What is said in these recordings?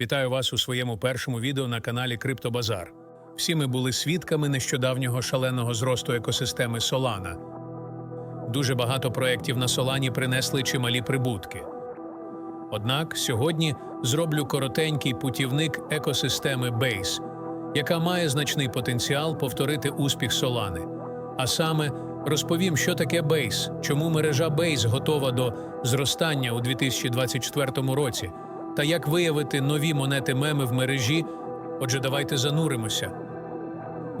Вітаю вас у своєму першому відео на каналі Криптобазар. Всі ми були свідками нещодавнього шаленого зросту екосистеми Solana. Дуже багато проєктів на Солані принесли чималі прибутки. Однак сьогодні зроблю коротенький путівник екосистеми Base, яка має значний потенціал повторити успіх Солани. А саме розповім, що таке Base, чому мережа Base готова до зростання у 2024 році, та як виявити нові монети меми в мережі. Отже, давайте зануримося.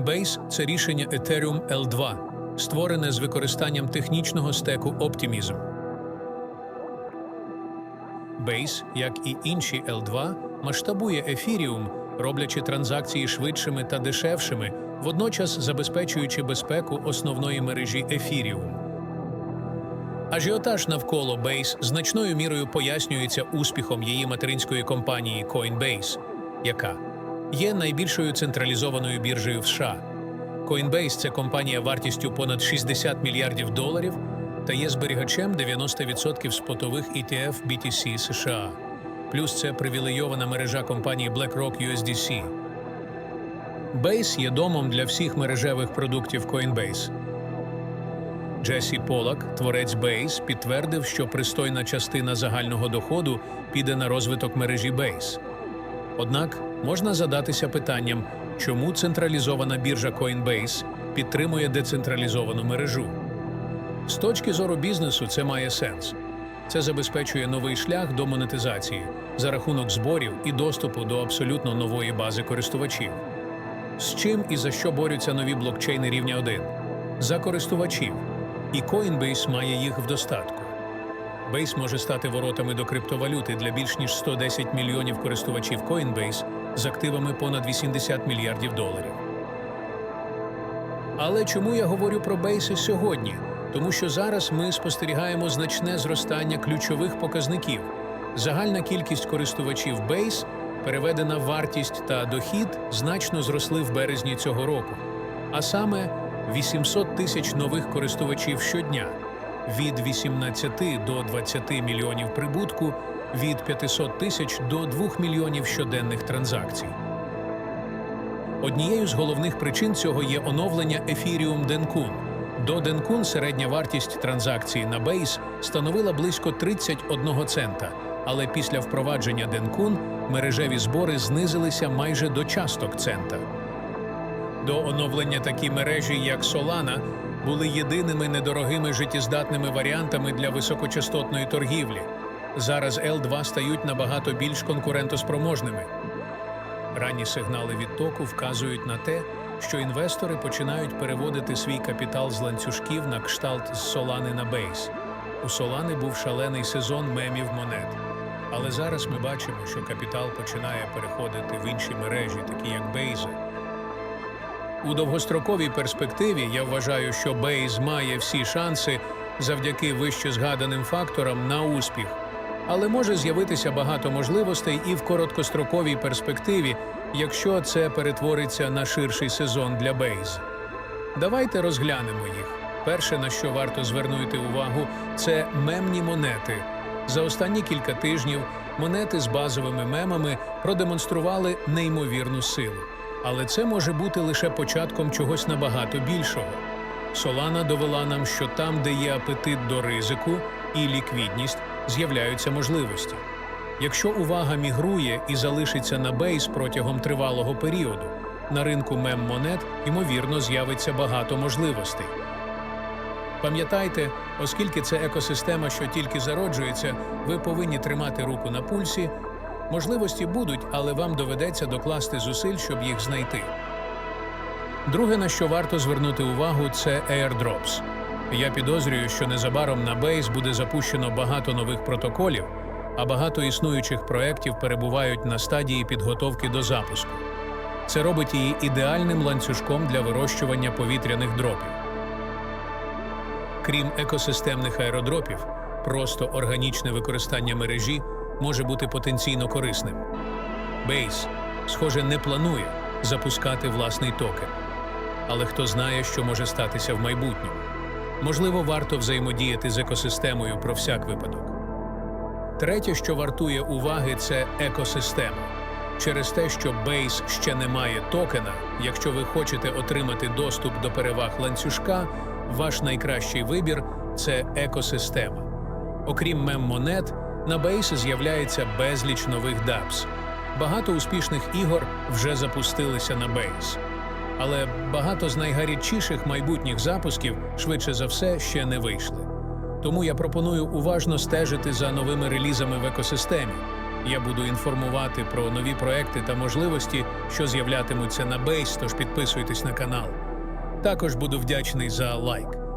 Base – це рішення Ethereum L2, створене з використанням технічного стеку Optimism. Base, як і інші L2, масштабує ефіріум, роблячи транзакції швидшими та дешевшими, водночас забезпечуючи безпеку основної мережі ефіріум. Ажіотаж навколо Base значною мірою пояснюється успіхом її материнської компанії Coinbase, яка є найбільшою централізованою біржею в США. Coinbase – це компанія вартістю понад 60 мільярдів доларів та є зберігачем 90% спотових ETF BTC США. Плюс це привілейована мережа компанії BlackRock USDC. Base є домом для всіх мережевих продуктів Coinbase. Джесі Полак, творець Base, підтвердив, що пристойна частина загального доходу піде на розвиток мережі Base. Однак можна задатися питанням, чому централізована біржа Coinbase підтримує децентралізовану мережу. З точки зору бізнесу це має сенс. Це забезпечує новий шлях до монетизації за рахунок зборів і доступу до абсолютно нової бази користувачів. З чим і за що борються нові блокчейни рівня 1? За користувачів. І Coinbase має їх в достатку. Base може стати воротами до криптовалюти для більш ніж 110 мільйонів користувачів Coinbase з активами понад 80 мільярдів доларів. Але чому я говорю про Base сьогодні? Тому що зараз ми спостерігаємо значне зростання ключових показників. Загальна кількість користувачів Base, переведена вартість та дохід значно зросли в березні цього року, а саме 800 тисяч нових користувачів щодня, від 18 до 20 мільйонів прибутку, від 500 тисяч до 2 мільйонів щоденних транзакцій. Однією з головних причин цього є оновлення Ethereum Denkun. До Denkun середня вартість транзакції на Base становила близько 31 цента, але після впровадження Denkun мережеві збори знизилися майже до часток цента. До оновлення такі мережі, як Solana, були єдиними недорогими життєздатними варіантами для високочастотної торгівлі. Зараз L2 стають набагато більш конкурентоспроможними. Ранні сигнали відтоку вказують на те, що інвестори починають переводити свій капітал з ланцюжків на кшталт з Солани на Бейс. У Солани був шалений сезон мемів монет. Але зараз ми бачимо, що капітал починає переходити в інші мережі, такі як Бейзи. У довгостроковій перспективі я вважаю, що Бейз має всі шанси завдяки вище згаданим факторам на успіх, але може з'явитися багато можливостей і в короткостроковій перспективі, якщо це перетвориться на ширший сезон для Бейз. Давайте розглянемо їх. Перше, на що варто звернути увагу, це мемні монети. За останні кілька тижнів монети з базовими мемами продемонстрували неймовірну силу. Але це може бути лише початком чогось набагато більшого. Солана довела нам, що там, де є апетит до ризику і ліквідність, з'являються можливості. Якщо увага мігрує і залишиться на бейс протягом тривалого періоду, на ринку мем-монет, ймовірно, з'явиться багато можливостей. Пам'ятайте, оскільки це екосистема, що тільки зароджується, ви повинні тримати руку на пульсі. Можливості будуть, але вам доведеться докласти зусиль, щоб їх знайти. Друге, на що варто звернути увагу, це airdrops. Я підозрюю, що незабаром на Base буде запущено багато нових протоколів, а багато існуючих проєктів перебувають на стадії підготовки до запуску. Це робить її ідеальним ланцюжком для вирощування повітряних дропів. Крім екосистемних аеродропів, просто органічне використання мережі може бути потенційно корисним. Бейс, схоже, не планує запускати власний токен. Але хто знає, що може статися в майбутньому. Можливо, варто взаємодіяти з екосистемою про всяк випадок. Третє, що вартує уваги, це екосистема. Через те, що Base ще не має токена, якщо ви хочете отримати доступ до переваг ланцюжка, ваш найкращий вибір це екосистема. Окрім мем-монет, на Base з'являється безліч нових DApps. Багато успішних ігор вже запустилися на Base. Але багато з найгарячіших майбутніх запусків швидше за все ще не вийшли. Тому я пропоную уважно стежити за новими релізами в екосистемі. Я буду інформувати про нові проекти та можливості, що з'являтимуться на Base, тож підписуйтесь на канал. Також буду вдячний за лайк.